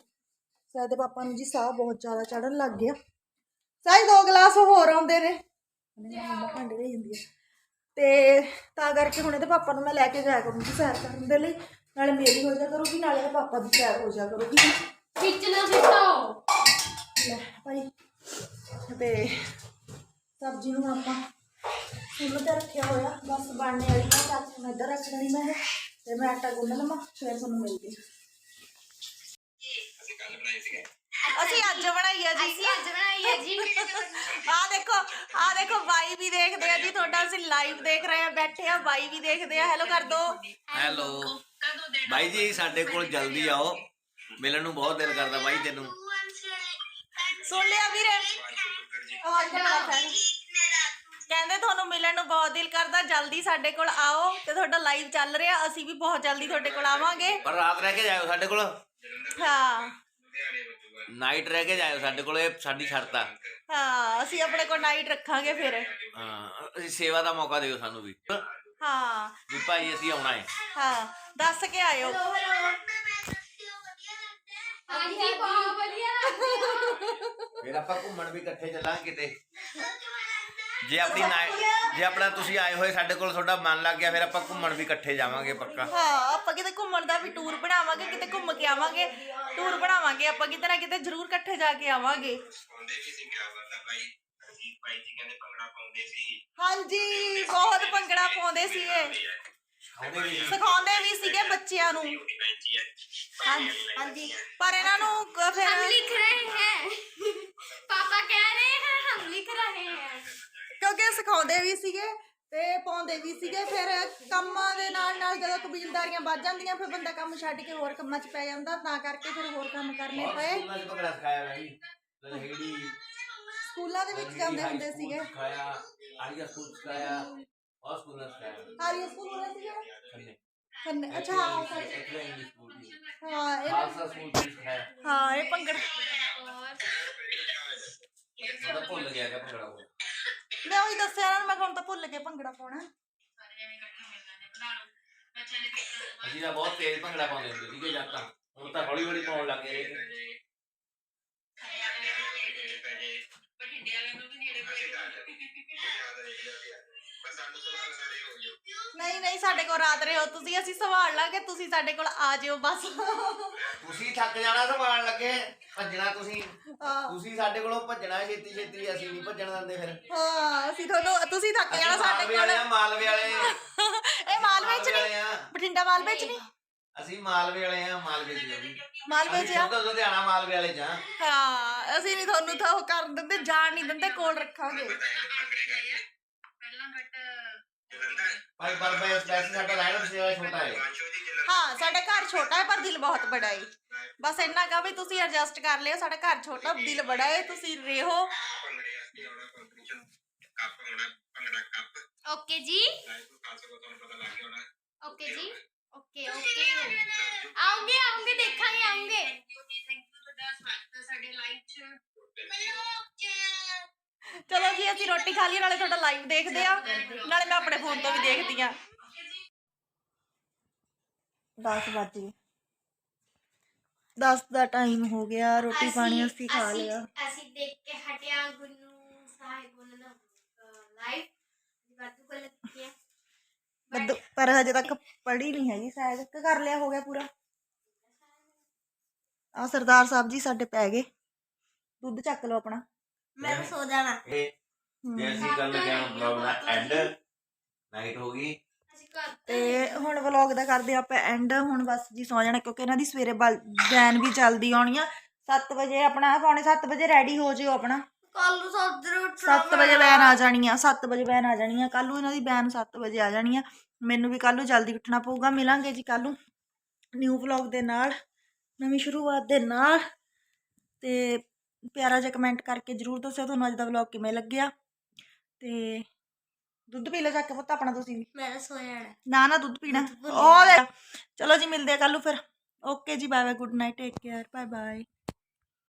ਸਹਿਜ ਦੇ ਪਾਪਾ ਨੂੰ ਜੀ ਸਾਹ ਬਹੁਤ ਜ਼ਿਆਦਾ ਚੜ੍ਹਨ ਲੱਗ ਗਿਆ। ਸਹਿਜ ਦੋ ਗਲਾਸ ਹੋਰ ਆਉਂਦੇ ਨੇ। ਉਹਨੇ ਮੰਮਾ ਭਾਂਡੇ ਦੇ ਜਾਂਦੀ ਹੈ ਤੇ ਤਾਂ ਕਰਕੇ ਹੁਣ ਇਹਦੇ ਪਾਪਾ ਨੂੰ ਮੈਂ ਲੈ ਕੇ ਜਾਇਆ ਕਰੂੰਗੀ ਸੈਰ ਕਰਨ ਦੇ ਲਈ। ਨਾਲੇ ਮੇਰੀ ਹੋ ਜਾ ਕਰੂਗੀ ਨਾਲੇ ਇਹਦੇ ਪਾਪਾ ਦੀ ਸੈਰ ਹੋ ਜਾ ਕਰੂਗੀ। ਖਿੱਚ ਲਓ ਸਿੱਟੋ। ਲੈ ਭਾਈ ਤੇ ਸਬਜ਼ੀ ਨੂੰ ਹੁਣ ਆਪਾਂ ਫੁੱਲ ਤੇ ਰੱਖਿਆ ਹੋਇਆ। ਬਸ ਬਣਨੇ ਵਾਲੀ ਹੈ ਚਾਚੂ ਮੈਂ ਇੱਧਰ ਰੱਖ ਦੇਣੀ ਮੈਂ। ਤੇ ਮੈਂ ਆਟਾ ਗੁੰਨ ਲਵਾਂ ਫਿਰ ਤੁਹਾਨੂੰ ਮਿਲਦੀ ਅਸੀਂ ਅੱਜ ਬਣਾਈ ਆ ਜੀ। ਅਸੀਂ ਅੱਜ ਬਣਾਈ ਹੈ ਜੀ। ਆ ਦੇਖੋ ਆ ਦੇਖੋ ਬਾਈ ਵੀ ਦੇਖਦੇ ਆ ਜੀ ਤੁਹਾਡਾ ਅਸੀਂ ਲਾਈਵ ਦੇਖ ਰਹੇ ਆ ਬੈਠੇ ਆ ਬਾਈ ਵੀ ਦੇਖਦੇ ਆ। ਹੈਲੋ ਕਰ ਦੋ। ਹੈਲੋ ਬਾਈ ਜੀ ਸਾਡੇ ਕੋਲ ਜਲਦੀ ਆਓ। ਮਿਲਣ ਨੂੰ ਬਹੁਤ ਦਿਲ ਕਰਦਾ ਬਾਈ ਤੈਨੂੰ। ਸੁਣ ਲਿਆ ਵੀਰੇ। ਆਵਾਜ਼ ਬਣਾ ਲੈ ਕਹਿੰਦੇ ਤੁਹਾਨੂੰ ਮਿਲਣ ਨੂੰ ਬਹੁਤ ਦਿਲ ਕਰਦਾ ਜਲਦੀ ਸਾਡੇ ਕੋਲ ਆਓ ਤੇ ਤੁਹਾਡਾ ਲਾਈਵ ਚੱਲ ਰਿਹਾ। ਅਸੀਂ ਵੀ ਬਹੁਤ ਜਲਦੀ ਤੁਹਾਡੇ ਕੋਲ ਆਵਾਂਗੇ। ਪਰ ਰਾਤ ਰਹਿ ਕੇ ਜਾਇਓ ਸਾਡੇ ਕੋਲ। ਹਾਂ। ਨਾਈਟ ਰਹਿ ਕੇ ਜਾਇਓ ਸਾਡੇ ਕੋਲ ਇਹ ਸਾਡੀ ਸ਼ਰਤ ਆ। ਹਾਂ ਅਸੀਂ ਆਪਣੇ ਕੋਲ ਨਾਈਟ ਰੱਖਾਂਗੇ ਫਿਰ। ਹਾਂ ਅਸੀਂ ਸੇਵਾ ਦਾ ਮੌਕਾ ਦਿਓ ਸਾਨੂੰ ਵੀ। ਹਾਂ। ਵੀ ਭਾਈ ਅਸੀਂ ਆਉਣਾ ਹੈ ਹਾਂ ਦੱਸ ਕੇ ਆਇਓ। ਹਾਂਜੀ ਬਹੁਤ ਵਧੀਆ ਫਿਰ ਆਪਾਂ ਘੁੰਮਣ ਵੀ ਇਕੱਠੇ ਚੱਲਾਂਗੇ ਕਿਤੇ। ਜੇ ਆਪਣੀ ਨਾਈਟ ਜੇ ਆਪਣਾ ਤੁਸੀਂ ਆਏ ਹੋਏ ਸਾਡੇ ਕੋਲ ਤੁਹਾਡਾ ਮਨ ਲੱਗ ਗਿਆ ਫਿਰ ਆਪਾਂ ਘੁੰਮਣ ਵੀ ਇਕੱਠੇ ਜਾਵਾਂਗੇ ਪੱਕਾ ਹਾਂ ਆਪਾਂ ਕਿਤੇ ਘੁੰਮਣ ਦਾ ਵੀ ਟੂਰ ਬਣਾਵਾਂਗੇ ਕਿਤੇ ਘੁੰਮ ਕੇ ਆਵਾਂਗੇ ਟੂਰ ਬਣਾਵਾਂਗੇ ਆਪਾਂ ਕਿਤੇ ਨਾ ਕਿਤੇ ਜ਼ਰੂਰ ਇਕੱਠੇ ਜਾ ਕੇ ਆਵਾਂਗੇ ਹਾਂਜੀ ਬਹੁਤ ਭੰਗੜਾ ਪਾਉਂਦੇ ਸੀਗੇ ਸਿਖਾਉਂਦੇ ਵੀ ਸੀਗੇ ਬੱਚਿਆਂ ਨੂੰ ਹਾਂਜੀ ਪਰ ਇਹਨਾਂ ਨੂੰ ਕ- हम ਫਿਰ लिख रहे हैं पापा कह रहे हैं हम लिख रहे हैं ਕਿਉਂਕਿ ਸਿਖਾਉਂਦੇ ਵੀ ਸੀਗੇ ਤੇ ਪਾਉਂਦੇ ਵੀ ਸੀਗੇ ਫਿਰ ਕੰਮਾਂ ਦੇ ਨਾਲ ਨਾਲ ਜਦੋਂ ਕਬੀਲਦਾਰੀਆਂ ਵੱਧ ਜਾਂਦੀਆਂ ਫਿਰ ਬੰਦਾ ਕੰਮ ਛੱਡ ਕੇ ਹੋਰ ਕੰਮਾਂ 'ਚ ਪੈ ਜਾਂਦਾ ਤਾਂ ਕਰਕੇ ਫਿਰ ਹੋਰ ਕੰਮ ਕਰਨੇ ਪਏ। ਸਕੂਲਾਂ 'ਚ ਭੰਗੜਾ ਸਿਖਾਇਆ ਬਾਈ ਲਹਿੜੀ ਸਕੂਲਾਂ ਦੇ ਵਿੱਚ ਜਾਂਦੇ ਹੁੰਦੇ ਸੀਗੇ। ਸਿਖਾਇਆ ਆਰੀਆ ਸਕੂਲ ਸਿਖਾਇਆ और ਸਕੂਲਾਂ 'ਚ ਸਿਖਾਇਆ। ਹਾਰੀ ਸਕੂਲ ਹੋਣਾ ਸੀਗਾ? ਖੰਨੇ। ਖੰਨੇ ਅੱਛਾ ਹਾਂ ਇਹ ਖਾਲਸਾ ਸਕੂਲ ਵੀ ਸਿਖਾਇਆ। ਹਾਂ ਇਹ ਭੰਗੜਾ। ਭੁੱਲ ਗਿਆ ਕਿ ਭੰਗੜਾ ਉਹ ਮੈਂ ਉਹੀ ਦੱਸਿਆ ਨਾ ਮੈਂ ਹੁਣ ਤਾਂ ਭੁੱਲ ਕੇ ਭੰਗੜਾ ਪਾਉਣਾ। ਅਸੀਂ ਤਾਂ ਬਹੁਤ ਤੇਜ਼ ਭੰਗੜਾ ਪਾਉਂਦੇ ਹੁੰਦੇ ਸੀਗੇ ਜਦ ਤਾਂ। ਹੁਣ ਤਾਂ ਹੌਲੀ ਹੌਲੀ ਪਾਉਣ ਲੱਗ ਨਹੀਂ ਨਹੀਂ ਸਾਡੇ ਕੋਲ ਰਾਤ ਰਹੋ ਤੁਸੀਂ ਅਸੀਂ ਸੰਭਾਲ ਲਾਂਗੇ ਤੁਸੀਂ ਸਾਡੇ ਕੋਲ ਆ ਜਿਓ ਬਸ। ਤੁਸੀਂ ਥੱਕ ਜਾਣਾ ਸੰਭਾਲਣ ਲੱਗੇ। ਭੱਜਣਾ ਤੁਸੀਂ। ਹਾਂ। ਤੁਸੀਂ ਸਾਡੇ ਕੋਲੋਂ ਭੱਜਣਾ ਛੇਤੀ ਛੇਤੀ ਅਸੀਂ ਨਹੀਂ ਭੱਜਣ ਦਿੰਦੇ ਫਿਰ। ਹਾਂ ਅਸੀਂ ਤੁਹਾਨੂੰ ਤੁਸੀਂ ਥੱਕ ਜਾਣਾ ਅਸੀਂ ਸਾਡੇ ਮਾਲਵੇ ਵਾਲੇ ਆ ਕੋਲ। ਮਾਲਵੇ ਵਾਲੇ। ਇਹ ਮਾਲਵੇ ਚ ਨਹੀਂ ਆ ਬਠਿੰਡਾ ਮਾਲਵੇ ਚ ਨਹੀਂ? ਅਸੀਂ ਮਾਲਵੇ ਵਾਲੇ ਆ ਮਾਲਵੇ ਦੀ ਵੀ ਮਾਲਵੇ ਚ ਆ? ਅਸੀਂ ਲੁਧਿਆਣਾ ਮਾਲਵੇ ਵਾਲੇ ਜਾਂ ਹਾਂ ਅਸੀਂ ਨਹੀਂ ਤੁਹਾਨੂੰ ਤਾਂ ਉਹ ਕਰ ਦਿੰਦੇ ਜਾਣ ਨਹੀਂ ਦਿੰਦੇ ਕੋਲ ਰੱਖਾਂਗੇ। ਭਾਈ ਪਰ ਭਾਈ ਵੈਸੇ ਸਾਡਾ ਲਾਈਨ ਸੇਵਾ ਛੋਟਾ ਹੈ ਹਾਂ ਸਾਡਾ ਘਰ ਛੋਟਾ ਹੈ ਪਰ ਦਿਲ ਬਹੁਤ ਬੜਾ ਹੈ ਬਸ ਇੰਨਾ ਕਾ ਵੀ ਤੁਸੀਂ ਐਡਜਸਟ ਕਰ ਲਿਓ ਸਾਡਾ ਘਰ ਛੋਟਾ ਦਿਲ ਬੜਾ ਹੈ ਤੁਸੀਂ ਰਹੋ ਕੱਪ ਹੋਣਾ ਭੰਗੜਾ ਕੱਪ ਓਕੇ ਜੀ ਲਾਈਵ ਨੂੰ ਕਾਸੇ ਕੋ ਤੁਹਾਨੂੰ ਪਤਾ ਲੱਗ ਗਿਆ ਹੋਣਾ ਓਕੇ ਜੀ ਓਕੇ ਓਕੇ ਆਉਂਗੇ ਆਉਂਗੇ ਦੇਖਾਂਗੇ ਆਉਂਗੇ ਅਸੀਂ ਰੋਟੀ ਖਾ ਲਈ ਨਾਲੇ ਤੁਹਾਡਾ ਲਾਈਵ ਦੇਖਦੇ ਆ। ਨਾਲੇ ਮੈਂ ਆਪਣੇ ਫੋਨ ਤੋਂ ਵੀ ਦੇਖਦੀ ਆ। 10 ਵਜ ਗਏ। 10 ਦਾ ਟਾਈਮ ਹੋ ਗਿਆ ਰੋਟੀ ਪਾਣੀ ਅਸੀਂ ਖਾ ਲਿਆ। ਅਸੀਂ ਦੇਖ ਕੇ ਹਟਿਆ ਗੁੰਨੂ ਸਾਹਿਬ ਉਹਨਾਂ ਦਾ ਲਾਈਵ ਬਾਤੂ ਕਰ ਲੱਗੀ ਹੈ ਬੱਦੂ ਪਰ ਹਜੇ ਤੱਕ ਪੜੀ ਨਹੀਂ ਹੈਗੀ ਸ਼ਾਇਦ ਕਿ ਕਰ ਲਿਆ ਹੋ ਗਿਆ ਪੂਰਾ। ਆ ਸਰਦਾਰ ਸਾਹਿਬ ਜੀ ਸਾਡੇ ਪੈ ਗਏ। ਦੁੱਧ ਚੱਕ ਲਓ ਆਪਣਾ। ਮੈਂ ਸੋ ਜਾਣਾ। ਇਹ ਜੇ ਅਸੀਂ ਗੱਲ ਲੱਗਿਆ ਬਲੌਗ ਦਾ ਐਂਡ ਨਾਈਟ ਹੋ ਗਈ। ਅਸੀਂ ਘਰ ਤੇ ਹੁਣ ਵਲੌਗ ਦਾ ਕਰਦੇ ਆਪਾਂ ਐਂਡ ਹੁਣ ਬਸ ਜੀ ਸੌ ਜਾਣਾ ਕਿਉਂਕਿ ਇਹਨਾਂ ਦੀ ਸਵੇਰੇ ਵੈਨ ਵੀ ਜਲਦੀ ਆਉਣੀ ਆ। 7 ਵਜੇ ਆਪਣਾ ਪੌਣੇ 7 ਵਜੇ ਰੈਡੀ ਹੋ ਜਿਓ ਆਪਣਾ। ਕੱਲ ਨੂੰ ਸਾਜਰੇ ਉੱਠਣਾ 7 ਵਜੇ ਵੈਨ ਆ ਜਾਣੀ ਆ 7 ਵਜੇ ਵੈਨ ਆ ਜਾਣੀ ਆ। ਕੱਲ ਨੂੰ ਇਹਨਾਂ ਦੀ ਵੈਨ 7 ਵਜੇ ਆ ਜਾਣੀ ਆ। ਮੈਨੂੰ ਵੀ ਕੱਲ ਨੂੰ ਜਲਦੀ ਉੱਠਣਾ ਪਊਗਾ। ਮਿਲਾਂਗੇ ਜੀ ਕੱਲ ਨੂੰ ਨਿਊ ਵਲੌਗ ਦੇ ਨਾਲ ਨਵੀਂ ਸ਼ੁਰੂਆਤ ਦੇ ਨਾਲ। ਤੇ ਪਿਆਰਾ ਜਿਹਾ ਕਮੈਂਟ ਕਰਕੇ ਜਰੂਰ ਦੱਸਿਓ ਤੁਹਾਨੂੰ ਅੱਜ ਦਾ ਵਲੌਗ ਕਿਵੇਂ ਲੱਗਿਆ। ਤੇ ਦੁੱਧ ਪੀ ਲਓ ਚੱਕ ਕੇ ਪੁੱਤ ਆਪਣਾ ਤੁਸੀਂ ਵੀ। ਮੈਂ ਸੋ ਜਾਣਾ ਨਾ ਨਾ ਦੁੱਧ ਪੀਣਾ। ਉਹ ਲੈ। ਚਲੋ ਜੀ ਮਿਲਦੇ ਆ ਕੱਲ ਨੂੰ ਫਿਰ। ਓਕੇ ਜੀ bye bye good night take care bye bye